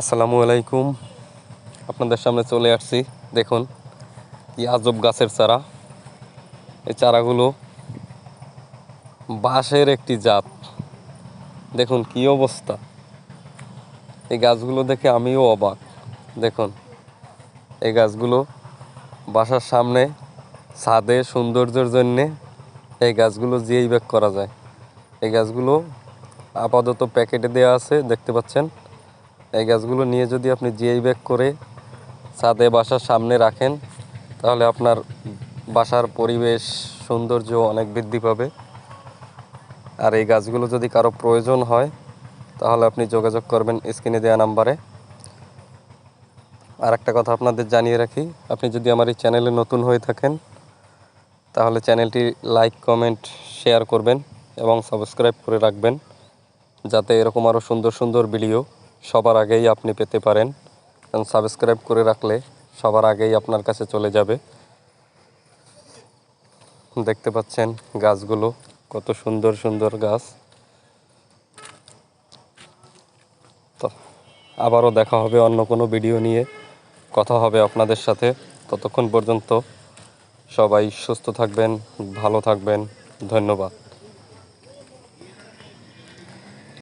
আসসালামু আলাইকুম। আপনাদের সামনে চলে আসছি। দেখুন, কি আজব গাছের চারা। এই চারাগুলো বাঁশের একটি জাত। দেখুন, কি অবস্থা। এই গাছগুলো দেখে আমিও অবাক। দেখুন, এই গাছগুলো বাসার সামনে ছাদে সৌন্দর্যের জন্যে এই গাছগুলো জিয়েই ব্যাগ করা যায়। এই গাছগুলো আপাতত প্যাকেটে দেওয়া আছে, দেখতে পাচ্ছেন? এই গাছগুলো নিয়ে যদি আপনি জিআই ব্যাগ করে ছাদে বাসার সামনে রাখেন, তাহলে আপনার বাসার পরিবেশ, সৌন্দর্য অনেক বৃদ্ধি পাবে। আর এই গাছগুলো যদি কারও প্রয়োজন হয়, তাহলে আপনি যোগাযোগ করবেন স্ক্রিনে দেওয়া নাম্বারে। আর একটা কথা আপনাদের জানিয়ে রাখি, আপনি যদি আমার এই চ্যানেলে নতুন হয়ে থাকেন, তাহলে চ্যানেলটি লাইক, কমেন্ট, শেয়ার করবেন এবং সাবস্ক্রাইব করে রাখবেন, যাতে এরকম আরও সুন্দর সুন্দর ভিডিও সবার আগেই আপনি পেতে পারেন। এবং সাবস্ক্রাইব করে রাখলে সবার আগেই আপনার কাছে চলে যাবে। দেখতে পাচ্ছেন গাছগুলো কত সুন্দর সুন্দর গাছ। তো আবারও দেখা হবে অন্য কোনো ভিডিও নিয়ে। কথা হবে আপনাদের সাথে। ততক্ষণ পর্যন্ত সবাই সুস্থ থাকবেন, ভালো থাকবেন। ধন্যবাদ।